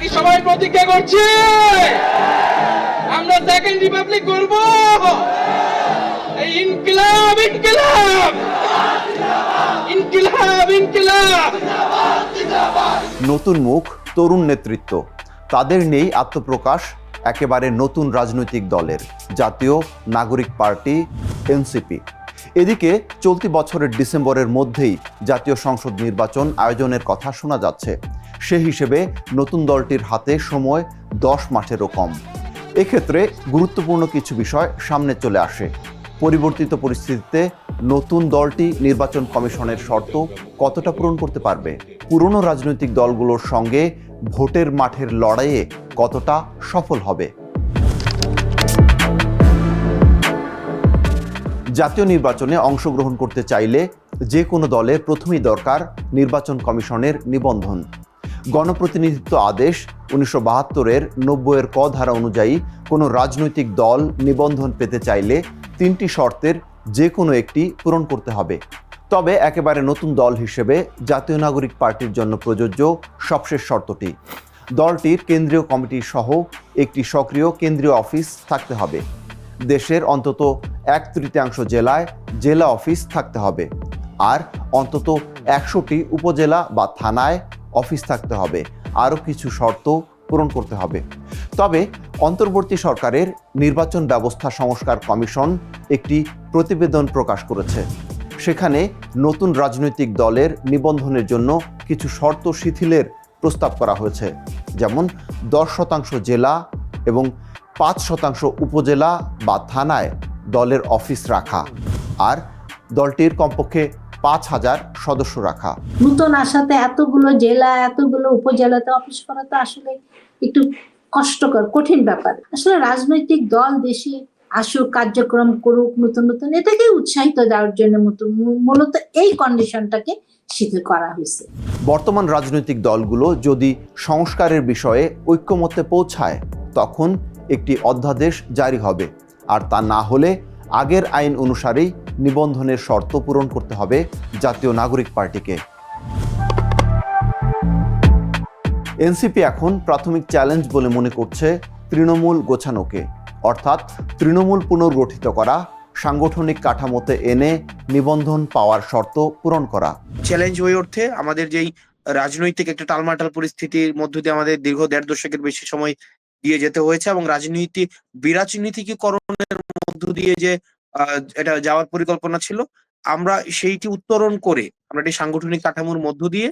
কি সবাই প্রতিজ্ঞা করছি। আমরা সেকেন্ড রিপাবলিক করব। ইনকিলাব ইনকিলাব। ইনকিলাব ইনকিলাব। নতুন মুখ, তরুণ নেতৃত্ব। তাদের নেই আত্মপ্রকাশ, একেবারে নতুন রাজনৈতিক দলের। জাতীয় নাগরিক পার্টি, এনসিপি। এদিকে চলতি বছরের ডিসেম্বরের মধ্যেই জাতীয় সংসদ নির্বাচন আয়োজনের কথা শোনা যাচ্ছে। সে হিসেবে নতুন দলটির হাতে সময় দশ মাসেরও কম। এক্ষেত্রে গুরুত্বপূর্ণ কিছু বিষয় সামনে চলে আসে। পরিবর্তিত পরিস্থিতিতে নতুন দলটি নির্বাচন কমিশনের শর্ত কতটা পূরণ করতে পারবে? পুরনো রাজনৈতিক দলগুলোর সঙ্গে ভোটের মাঠের লড়াইয়ে কতটা সফল হবে? জাতীয় নির্বাচনে অংশগ্রহণ করতে চাইলে যে কোনো দলে প্রথমেই দরকার নির্বাচন কমিশনের নিবন্ধন। গণপ্রতিনিধিত্ব আদেশ উনিশশো বাহাত্তরের নব্বইয়ের ক ধারা অনুযায়ী কোনো রাজনৈতিক দল নিবন্ধন পেতে চাইলে তিনটি শর্তের যে কোনো একটি পূরণ করতে হবে। তবে একেবারে নতুন দল হিসেবে জাতীয় নাগরিক পার্টির জন্য প্রযোজ্য সবশেষ শর্তটি। দলটির কেন্দ্রীয় কমিটি সহ একটি সক্রিয় কেন্দ্রীয় অফিস থাকতে হবে। দেশের অন্তত এক তৃতীয়াংশ জেলায় জেলা অফিস থাকতে হবে। আর অন্তত একশোটি উপজেলা বা থানায় অফিস থাকতে হবে, আরও কিছু শর্ত পূরণ করতে হবে। তবে অন্তর্বর্তী সরকারের নির্বাচন ব্যবস্থা সংস্কার কমিশন একটি প্রতিবেদন প্রকাশ করেছে। সেখানে নতুন রাজনৈতিক দলের নিবন্ধনের জন্য কিছু শর্ত শিথিলের প্রস্তাব করা হয়েছে, যেমন দশ শতাংশ জেলা এবং পাঁচ শতাংশ উপজেলা বা থানায় দলের অফিস রাখা, আর দলটির কমপক্ষে পাঁচ হাজার সদস্য রাখা। নতুন আসাতে এতগুলো জেলা এতগুলো উপজেলাতে অফিস করা তো আসলে একটু কষ্টকর কঠিন ব্যাপার। আসলে রাজনৈতিক দল দেশে আসুক কার্যক্রম করুক নতুন নতুন এটাকে উৎসাহিত দেওয়ার জন্য মূলত- এই কন্ডিশনটাকে শিথিল করা হয়েছে। বর্তমান রাজনৈতিক দলগুলো যদি সংস্কারের বিষয়ে ঐক্যমত্যে পৌঁছায় তখন একটি অধ্যাদেশ জারি হবে। আর তা না হলে আগের আইন অনুসারেই নিবন্ধনের শর্ত পূরণ করতে হবে জাতীয় নাগরিক পার্টিকে। এনসিপি এখন প্রাথমিক চ্যালেঞ্জ বলে মনে করছে তৃণমূল গোছানোকে। অর্থাৎ তৃণমূল পুনর্গঠিত করা, সাংগঠনিক কাঠামোতে এনে নিবন্ধন পাওয়ার শর্ত পূরণ করা। চ্যালেঞ্জ হয়ে ওঠে। আমাদের যেই রাজনৈতিক একটা টালমাটাল পরিস্থিতির মধ্য দিয়ে আমাদের দীর্ঘ দেড় দশকের বেশি সময় দিয়ে যেতে হয়েছে এবং রাজনীতি বিরাজনীতিকরণের মধ্য দিয়ে যে এটা যাওয়ার পরিকল্পনা ছিল, আমরা সেইটি উত্তরণ করে, আমরা একটি সাংগঠনিক কাঠামোর মধ্য দিয়ে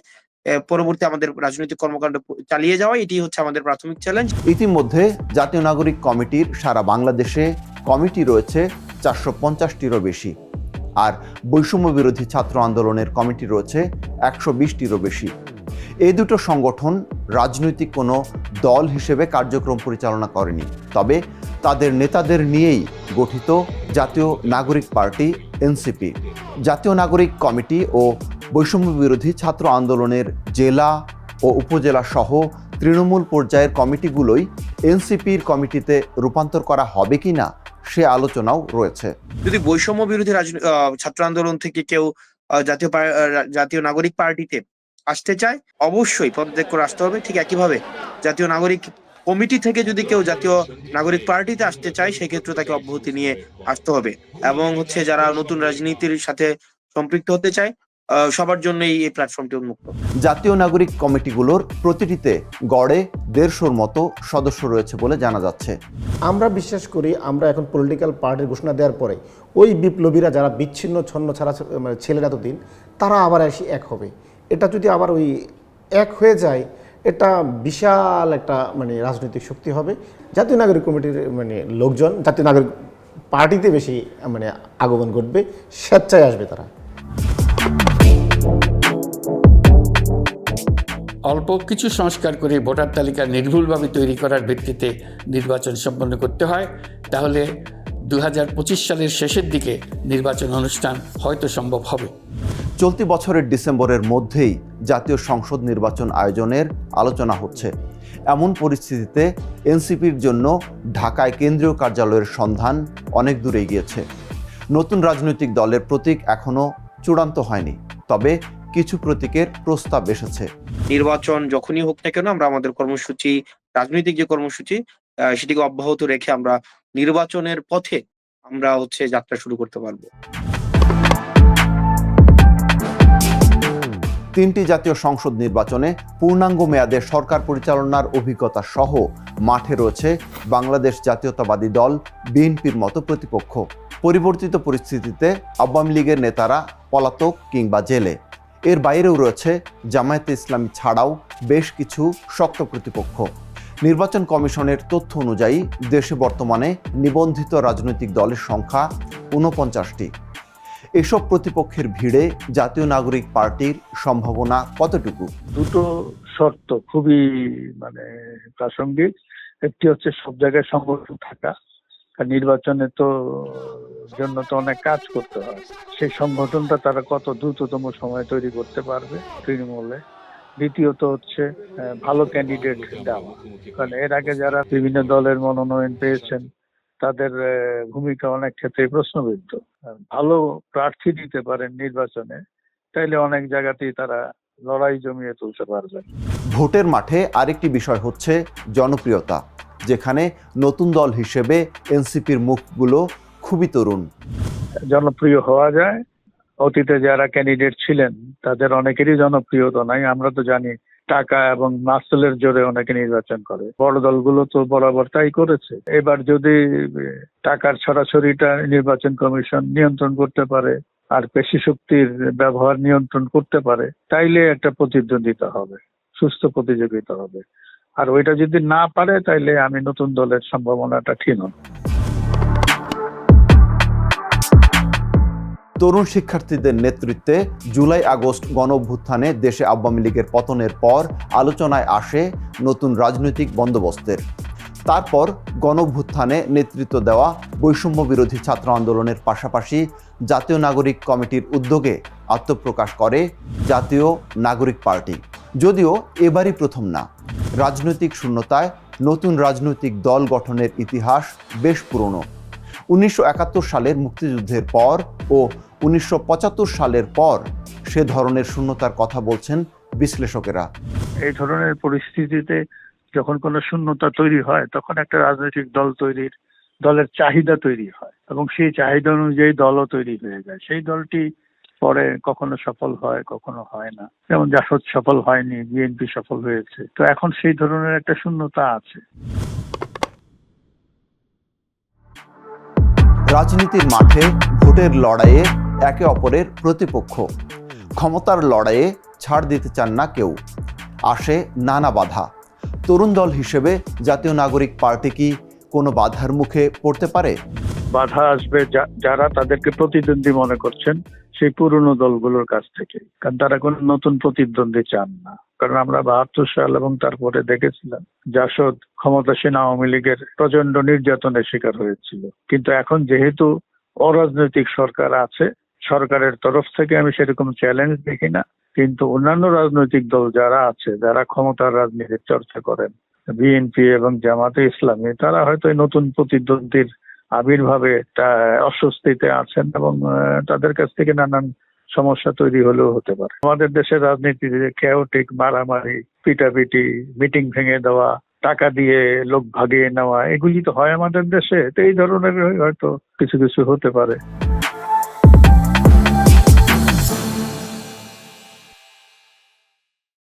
পরবর্তী আমাদের রাজনৈতিক কর্মকাণ্ড চালিয়ে যাওয়া, এটি হচ্ছে আমাদের প্রাথমিক চ্যালেঞ্জ ইতিমধ্যে জাতীয় নাগরিক কমিটির সারা বাংলাদেশে কমিটি রয়েছে চারশো পঞ্চাশটিরও বেশি, আর বৈষম্য বিরোধী ছাত্র আন্দোলনের কমিটি রয়েছে একশো বিশটিরও বেশি। এই দুটো সংগঠন রাজনৈতিক কোনো দল হিসেবে কার্যক্রম পরিচালনা করেনি। তবে তাদের নেতাদের নিয়েই গঠিত জাতীয় নাগরিক পার্টি, এনসিপি। জাতীয় নাগরিক কমিটি ও বৈষম্য বিরোধী ছাত্র আন্দোলনের জেলা ও উপজেলা সহ তৃণমূল পর্যায়ের কমিটিগুলোই এনসিপির কমিটিতে রূপান্তর করা হবে কি না, সে আলোচনাও রয়েছে। যদি বৈষম্য বিরোধী ছাত্র আন্দোলন থেকে কেউ জাতীয় জাতীয় নাগরিক পার্টিতে আসতে চায় অবশ্যই পদত্যাগ করে আসতে হবে। ঠিক একইভাবে জাতীয় নাগরিক কমিটি থেকে যদি কেউ জাতীয় নাগরিক পার্টিতে আসতে চায় সেক্ষেত্রে তাকে অব্যাহতি নিয়ে আসতে হবে। এবং হচ্ছে যারা নতুন রাজনীতির সাথে সম্পৃক্ত হতে চায় সবার জন্যই এই প্ল্যাটফর্মটি উন্মুক্ত। জাতীয় নাগরিক কমিটিগুলোর প্রতিটিতে গড়ে দেড়শোর মতো সদস্য রয়েছে বলে জানা যাচ্ছে। আমরা বিশ্বাস করি আমরা এখন পলিটিক্যাল পার্টির ঘোষণা দেওয়ার পরে ওই বিপ্লবীরা যারা বিচ্ছিন্ন ছন্ন ছাড়া মানে ছেলেরা দিন তারা আবার এসে এক হবে। এটা যদি আবার ওই এক হয়ে যায়, এটা বিশাল একটা মানে রাজনৈতিক শক্তি হবে। জাতীয় নাগরিক কমিটির মানে লোকজন, জাতীয় নাগরিক পার্টিতে বেশি মানে আগমন ঘটবে, স্বেচ্ছায় আসবে তারা। অল্প কিছু সংস্কার করে ভোটার তালিকা নির্ভুলভাবে তৈরি করার ভিত্তিতে নির্বাচন সম্পন্ন করতে হয়, তাহলে দু হাজার পঁচিশ সালের শেষের দিকে নির্বাচন অনুষ্ঠান হয়তো সম্ভব হবে। চলতি বছরের ডিসেম্বরের মধ্যেই জাতীয় সংসদ নির্বাচন আয়োজনের আলোচনা হচ্ছে। এমন পরিস্থিতিতে এনসিপির জন্য ঢাকায় কেন্দ্রীয় কার্যালয়ের সন্ধান অনেক দূরে গিয়েছে নতুন রাজনৈতিক দলের প্রতীক এখনও চূড়ান্ত হয়নি, তবে কিছু প্রতীকের প্রস্তাব এসেছে। নির্বাচন যখনই হোক না কেন আমরা আমাদের কর্মসূচি, রাজনৈতিক যে কর্মসূচি সেটিকে অব্যাহত রেখে আমরা নির্বাচনের পথে আমরা হচ্ছে যাত্রা শুরু করতে পারব। তিনটি জাতীয় সংসদ নির্বাচনে পূর্ণাঙ্গ মেয়াদে সরকার পরিচালনার অভিজ্ঞতা সহ মাঠে রয়েছে বাংলাদেশ জাতীয়তাবাদী দল, বিএনপির মতো প্রতিপক্ষ। পরিবর্তিত পরিস্থিতিতে আওয়ামী লীগের নেতারা পলাতক কিংবা জেলে। এর বাইরেও রয়েছে জামায়াতে ইসলামী ছাড়াও বেশ কিছু শক্ত প্রতিপক্ষ। নির্বাচন কমিশনের তথ্য অনুযায়ী দেশে বর্তমানে নিবন্ধিত রাজনৈতিক দলের সংখ্যা ঊনপঞ্চাশটি। এসব প্রতিপক্ষের ভিড়ে জাতীয় নাগরিক পার্টির সম্ভাবনা কতটুকু? দুটো শর্ত খুবই মানে প্রাসঙ্গিক। একটি হচ্ছে সব জায়গায় সংগঠন থাকা, কারণ নির্বাচনে তো জন্য তো অনেক কাজ করতে হয়। সেই সংগঠনটা তারা কত দ্রুততম সময় তৈরি করতে পারবে তৃণমূলে? দ্বিতীয়ত হচ্ছে ভালো ক্যান্ডিডেট দেওয়া। কারণ এর আগে যারা বিভিন্ন দলের মনোনয়ন পেয়েছেন তাদের ভূমিকা অনেক ক্ষেত্রে প্রশ্নবিদ্ধ। ভালো প্রার্থী দিতে পারেন নির্বাচনে তাইলে অনেক জায়গাতেই তারা লড়াই জমিয়ে তুলতে পারবে ভোটের মাঠে আরেকটি বিষয় হচ্ছে জনপ্রিয়তা যেখানে নতুন দল হিসেবে এনসিপির মুখগুলো খুবই তরুণ। জনপ্রিয় হওয়া যায়। অতীতে যারা ক্যান্ডিডেট ছিলেন তাদের অনেকেরই জনপ্রিয়তা নাই আমরা তো জানি টাকা এবং মাসলের জোরে অনেকে নির্বাচন করে। বড় দলগুলো তো বরাবর তাই করেছে। এবার যদি টাকার ছড়াছড়িটা নির্বাচন কমিশন নিয়ন্ত্রণ করতে পারে আর পেশি শক্তির ব্যবহার নিয়ন্ত্রণ করতে পারে, তাইলে একটা প্রতিদ্বন্দ্বিতা হবে, সুস্থ প্রতিযোগিতা হবে। আর ওইটা যদি না পারে, তাইলে আমি নতুন দলের সম্ভাবনাটা ক্ষীণ তরুণ শিক্ষার্থীদের নেতৃত্বে জুলাই আগস্ট গণ অভ্যুত্থানে দেশে আওয়ামী লীগের পতনের পর আলোচনায় আসে নতুন রাজনৈতিক বন্দোবস্তের। তারপর গণ অভ্যুত্থানে নেতৃত্ব দেওয়া বৈষম্য বিরোধী ছাত্র আন্দোলনের পাশাপাশি জাতীয় নাগরিক কমিটির উদ্যোগে আত্মপ্রকাশ করে জাতীয় নাগরিক পার্টি। যদিও এবারই প্রথম না। রাজনৈতিক শূন্যতায় নতুন রাজনৈতিক দল গঠনের ইতিহাস বেশ পুরনো। উনিশশো একাত্তর সালের মুক্তিযুদ্ধের পর ও উনিশশো পঁচাত্তর সালের পর সে ধরনের শূন্যতার কথা বলছেন বিশ্লেষকেরা। এই ধরনের পরিস্থিতিতে যখন কোনো শূন্যতা তৈরি হয়, তখন একটা রাজনৈতিক দল তৈরির, দলের চাহিদা তৈরি হয় এবং সেই চাহিদা অনুযায়ী দলও তৈরি হয়ে যায়। সেই দলটি পরে কখনো সফল হয়, কখনো হয় না। যেমন জাসদ সফল হয়নি, বিএনপি সফল হয়েছে। তো এখন সেই ধরনের একটা শূন্যতা আছে। রাজনীতির মাঠে ভোটের লড়াইয়ে একে অপরের প্রতিপক্ষ। ক্ষমতার লড়াইয়ে ছাড় দিতে চান না কেউ। আসে নানা বাধা। তরুণ দল হিসেবে জাতীয় নাগরিক পার্টি কি কোনো বাধার মুখে পড়তে পারে? বাধা আসবে যারা তাদেরকে প্রতিদ্বন্দ্বী মনে করছেন, সেই পুরনো দলগুলোর কাছ থেকে। কারণ তারা কোনো নতুন প্রতিদ্বন্দ্বী চান না। কারণ আমরা বাহাত্তর সাল এবং তারপরে দেখেছিলাম জাসদ ক্ষমতাসীন আওয়ামী লীগের প্রচণ্ড নির্যাতনের শিকার হয়েছিল। কিন্তু এখন যেহেতু অরাজনৈতিক সরকার আছে, সরকারের তরফ থেকে আমি সেরকম চ্যালেঞ্জ দেখি না। কিন্তু অন্যান্য রাজনৈতিক দল যারা আছে, যারা ক্ষমতার রাজনীতির চর্চা করেন বিএনপি এবং জামাতে ইসলামী, তারা হয়তো নতুন প্রতিদ্বন্দ্বীর আবির্ভাবে অস্বস্তিতে আছেন এবং তাদের কাছ থেকে নানান সমস্যা তৈরি হলেও হতে পারে। আমাদের দেশের রাজনীতিতে কেওটিক মারামারি, পিটাপিটি মিটিং ভেঙে দেওয়া, টাকা দিয়ে লোক ভাগিয়ে নেওয়া, এগুলি তো হয় আমাদের দেশে, তো এই ধরনের হয়তো কিছু কিছু হতে পারে।